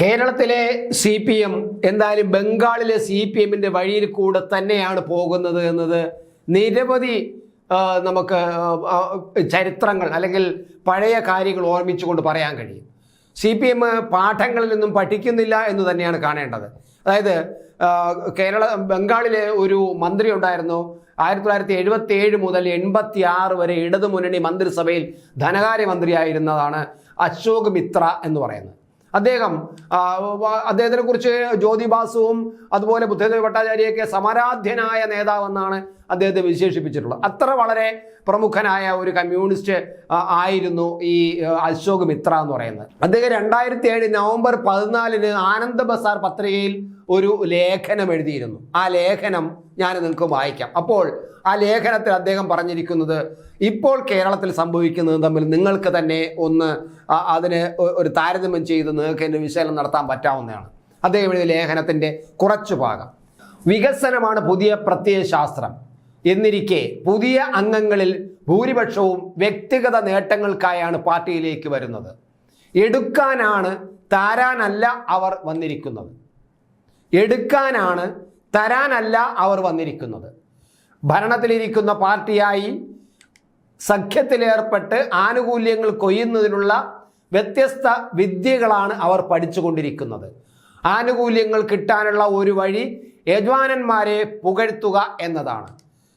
കേരളത്തിലെ C P M എന്തായാലും ബംഗാളിലെ സി പി എമ്മിന്റെ വഴിയിൽ കൂടെ തന്നെയാണ് പോകുന്നത് എന്നത് നിരവധി നമുക്ക് ചരിത്രങ്ങൾ അല്ലെങ്കിൽ പഴയ കാര്യങ്ങൾ ഓർമ്മിച്ചുകൊണ്ട് പറയാൻ കഴിയും. സി പി എം പാഠങ്ങളിൽ നിന്നും പഠിക്കുന്നില്ല എന്ന് തന്നെയാണ് കാണേണ്ടത്. അതായത് കേരള ബംഗാളിലെ ഒരു മന്ത്രി ഉണ്ടായിരുന്നു. ആയിരത്തി തൊള്ളായിരത്തി എഴുപത്തി ഏഴ് മുതൽ എൺപത്തി ആറ് വരെ ഇടതുമുന്നണി മന്ത്രിസഭയിൽ ധനകാര്യമന്ത്രിയായിരുന്നതാണ് അശോക് മിത്ര എന്ന് പറയുന്നത്. അദ്ദേഹം അദ്ദേഹത്തിനെ കുറിച്ച് ജ്യോതി ബാസുവും അതുപോലെ ബുദ്ധദേവ് ഭട്ടാചാര്യയൊക്കെ സമരാധ്യനായ നേതാവെന്നാണ് അദ്ദേഹത്തെ വിശേഷിപ്പിച്ചിട്ടുള്ളത്. അത്ര വളരെ പ്രമുഖനായ ഒരു കമ്മ്യൂണിസ്റ്റ് ആയിരുന്നു ഈ അശോക് മിത്ര എന്ന് പറയുന്നത്. അദ്ദേഹം രണ്ടായിരത്തി ഏഴ് നവംബർ പതിനാലിന് ആനന്ദ ബസാർ പത്രികയിൽ ഒരു ലേഖനം എഴുതിയിരുന്നു. ആ ലേഖനം ഞാൻ നിങ്ങൾക്ക് വായിക്കാം. അപ്പോൾ ആ ലേഖനത്തിൽ അദ്ദേഹം പറഞ്ഞിരിക്കുന്നത് ഇപ്പോൾ കേരളത്തിൽ സംഭവിക്കുന്നത് തമ്മിൽ നിങ്ങൾക്ക് തന്നെ ഒന്ന് അതിന് ഒരു താരതമ്യം ചെയ്ത് നിങ്ങൾക്ക് എന്റെ വിശകലനം നടത്താൻ പറ്റാവുന്നതാണ്. അദ്ദേഹം എഴുതിയ ലേഖനത്തിന്റെ കുറച്ചു ഭാഗം. വികസനമാണ് പുതിയ പ്രത്യയശാസ്ത്രം എന്നിരിക്കെ പുതിയ അംഗങ്ങളിൽ ഭൂരിപക്ഷവും വ്യക്തിഗത നേട്ടങ്ങൾക്കായാണ് പാർട്ടിയിലേക്ക് വരുന്നത്. എടുക്കാനാണ് താരാനല്ല അവർ വന്നിരിക്കുന്നത്. എടുക്കാനാണ് തരാനല്ല അവർ വന്നിരിക്കുന്നത്. ഭരണത്തിലിരിക്കുന്ന പാർട്ടിയായി സഖ്യത്തിലേർപ്പെട്ട് ആനുകൂല്യങ്ങൾ കൊയ്യുന്നതിനുള്ള വ്യത്യസ്ത വിദ്യകളാണ് അവർ പഠിച്ചുകൊണ്ടിരിക്കുന്നത്. ആനുകൂല്യങ്ങൾ കിട്ടാനുള്ള ഒരു വഴി യജ്വാനന്മാരെ പുകഴ്ത്തുക എന്നതാണ്.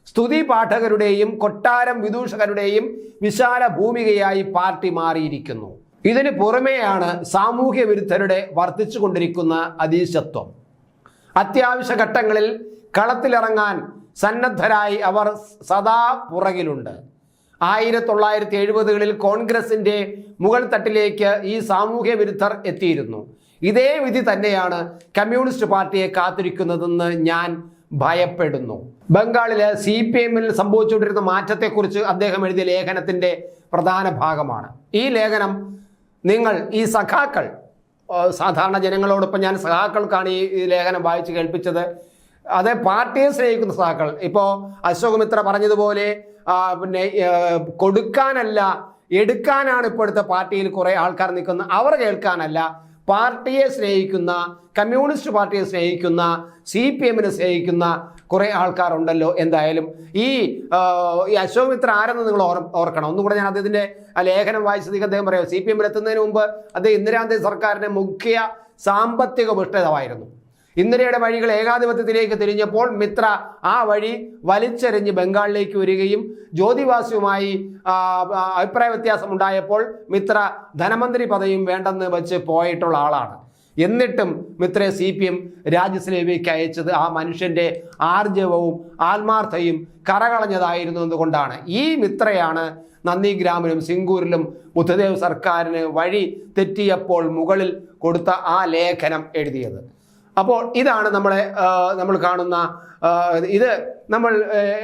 സ്തുതി പാഠകരുടെയും കൊട്ടാരം വിദൂഷകരുടെയും വിശാല ഭൂമികയായി പാർട്ടി മാറിയിരിക്കുന്നു. ഇതിന് പുറമെയാണ് സാമൂഹ്യ വിരുദ്ധരുടെ വർദ്ധിച്ചുകൊണ്ടിരിക്കുന്ന അതീശത്വം. അത്യാവശ്യ ഘട്ടങ്ങളിൽ കളത്തിലിറങ്ങാൻ സന്നദ്ധരായി അവർ സദാ പുറകിലുണ്ട്. ആയിരത്തി തൊള്ളായിരത്തി എഴുപതുകളിൽ കോൺഗ്രസിന്റെ മുകൾ തട്ടിലേക്ക് ഈ സാമൂഹ്യ വിരുദ്ധർ എത്തിയിരുന്നു. ഇതേ വിധി തന്നെയാണ് കമ്മ്യൂണിസ്റ്റ് പാർട്ടിയെ കാത്തിരിക്കുന്നതെന്ന് ഞാൻ ഭയപ്പെടുന്നു. ബംഗാളിലെ സി പി എമ്മിൽ സംഭവിച്ചുകൊണ്ടിരുന്ന മാറ്റത്തെക്കുറിച്ച് അദ്ദേഹം എഴുതിയ ലേഖനത്തിന്റെ പ്രധാന ഭാഗമാണ്. ഈ ലേഖനം നിങ്ങൾ ഈ സഖാക്കൾ സാധാരണ ജനങ്ങളോടൊപ്പം ഞാൻ സഖാക്കൾക്കാണ് ഈ ഈ ലേഖനം വായിച്ച് കേൾപ്പിച്ചത്. അത് പാർട്ടിയെ സ്നേഹിക്കുന്ന സഹാക്കൾ ഇപ്പോൾ അശോകമിത്ര പറഞ്ഞതുപോലെ പിന്നെ കൊടുക്കാനല്ല എടുക്കാനാണ് ഇപ്പോഴത്തെ പാർട്ടിയിൽ കുറേ ആൾക്കാർ നിൽക്കുന്നത്. അവർ കേൾക്കാനല്ല. പാർട്ടിയെ സ്നേഹിക്കുന്ന കമ്മ്യൂണിസ്റ്റ് പാർട്ടിയെ സ്നേഹിക്കുന്ന സി പി എമ്മിനെ സ്നേഹിക്കുന്ന കുറേ ആൾക്കാരുണ്ടല്ലോ എന്തായാലും. ഈ അശോകമിത്ര ആരെന്ന് നിങ്ങൾ ഓർ ഓർക്കണം. ഒന്നുകൂടെ ഞാൻ അദ്ദേഹത്തിന്റെ ലേഖനം വായിച്ചത് അദ്ദേഹം പറയാം. സി പി എമ്മിൽ എത്തുന്നതിന് മുമ്പ് അദ്ദേഹം ഇന്ദിരാഗാന്ധി സർക്കാരിന്റെ മുഖ്യ സാമ്പത്തിക പുഷ്ടതമായിരുന്നു ഇന്ദിരയുടെ വഴികൾ ഏകാധിപത്യത്തിലേക്ക് തിരിഞ്ഞപ്പോൾ മിത്ര ആ വഴി വലിച്ചെറിഞ്ഞ് ബംഗാളിലേക്ക് വരികയും ജ്യോതിവാസിയുമായി അഭിപ്രായ വ്യത്യാസം ഉണ്ടായപ്പോൾ മിത്ര ധനമന്ത്രി പദവിയും വേണ്ടെന്ന് വെച്ച് പോയിട്ടുള്ള ആളാണ്. എന്നിട്ടും മിത്രേ സി പി എം രാജ്യസഭയിലേക്ക് അയച്ചത് ആ മനുഷ്യന്റെ ആർജവവും ആത്മാർത്ഥയും കറകളഞ്ഞതായിരുന്നു എന്നുകൊണ്ടാണ് ഈ മിത്രയാണ് നന്ദിഗ്രാമിലും സിംഗൂരിലും ബുദ്ധദേവ് സർക്കാരിന് വഴി തെറ്റിയപ്പോൾ മുകളിൽ കൊടുത്ത ആ ലേഖനം എഴുതിയത്. അപ്പോൾ ഇതാണ് നമ്മളെ നമ്മൾ കാണുന്ന ഇത് നമ്മൾ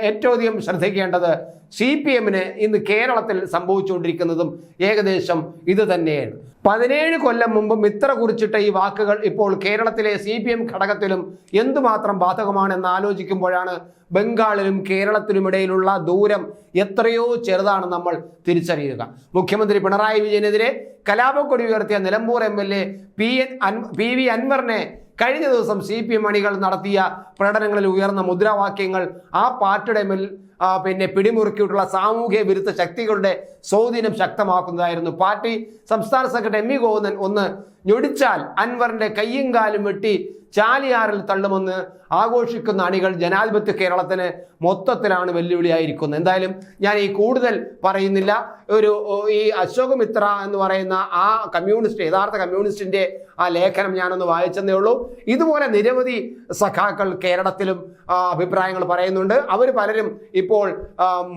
ഏറ്റവും അധികം ശ്രദ്ധിക്കേണ്ടത് സി പി എമ്മിന് ഇന്ന് കേരളത്തിൽ സംഭവിച്ചുകൊണ്ടിരിക്കുന്നതും ഏകദേശം ഇത് തന്നെയാണ്. പതിനേഴ് കൊല്ലം മുമ്പ് മിത്ര കുറിച്ചിട്ട ഈ വാക്കുകൾ ഇപ്പോൾ കേരളത്തിലെ സി പി എം ഘടകത്തിലും എന്തുമാത്രം ബാധകമാണെന്ന് ആലോചിക്കുമ്പോഴാണ് ബംഗാളിലും കേരളത്തിലും ഇടയിലുള്ള ദൂരം എത്രയോ ചെറുതാണ് നമ്മൾ തിരിച്ചറിയുക. മുഖ്യമന്ത്രി പിണറായി വിജയനെതിരെ കലാപക്കൊടി ഉയർത്തിയ Nilambur M L A P N അൻ പി വി അൻവറിനെ കഴിഞ്ഞ ദിവസം സി പി എം അണികൾ നടത്തിയ പ്രകടനങ്ങളിൽ ഉയർന്ന മുദ്രാവാക്യങ്ങൾ ആ പാർട്ടിയുടെ മേൽ പിന്നെ പിടിമുറുക്കിയിട്ടുള്ള സാമൂഹ്യ വിരുദ്ധ ശക്തികളുടെ സ്വാധീനം ശക്തമാക്കുന്നതായിരുന്നു. പാർട്ടി സംസ്ഥാന സെക്രട്ടറി എം വി ഗോവിന്ദൻ ഒന്ന് ഞൊടിച്ചാൽ അൻവറിന്റെ കയ്യും കാലും വെട്ടി ചാലിയാറിൽ തള്ളുമെന്ന് ആഘോഷിക്കുന്ന അണികൾ ജനാധിപത്യ കേരളത്തിന് മൊത്തത്തിലാണ് വെല്ലുവിളിയായിരിക്കുന്നത്. എന്തായാലും ഞാൻ ഈ കൂടുതൽ പറയുന്നില്ല. ഒരു ഈ അശോക് മിത്ര എന്ന് പറയുന്ന ആ കമ്മ്യൂണിസ്റ്റ് യഥാർത്ഥ കമ്മ്യൂണിസ്റ്റിന്റെ ആ ലേഖനം ഞാനൊന്ന് വായിച്ചെന്നേ ഉള്ളൂ. ഇതുപോലെ നിരവധി സഖാക്കൾ കേരളത്തിലും അഭിപ്രായങ്ങൾ പറയുന്നുണ്ട്. അവർ പലരും ഇപ്പോൾ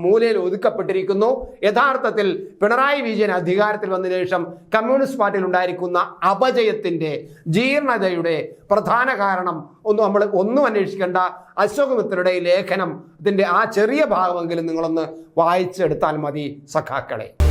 മൂലയിൽ ഒതുക്കപ്പെട്ടിരിക്കുന്നു. യഥാർത്ഥത്തിൽ പിണറായി വിജയൻ അധികാരത്തിൽ വന്ന ശേഷം കമ്മ്യൂണിസ്റ്റ് പാർട്ടിയിൽ ഉണ്ടായിരിക്കുന്ന അപജയത്തിന്റെ ജീർണതയുടെ പ്രധാന കാരണം ഒന്നും നമ്മൾ ഒന്നും അന്വേഷിക്കേണ്ട അശോക് മിത്രയുടെ ഈ ലേഖനം ഇതിന്റെ ആ ചെറിയ ഭാഗമെങ്കിലും നിങ്ങളൊന്ന് വായിച്ചെടുത്താൽ മതി സഖാക്കളെ.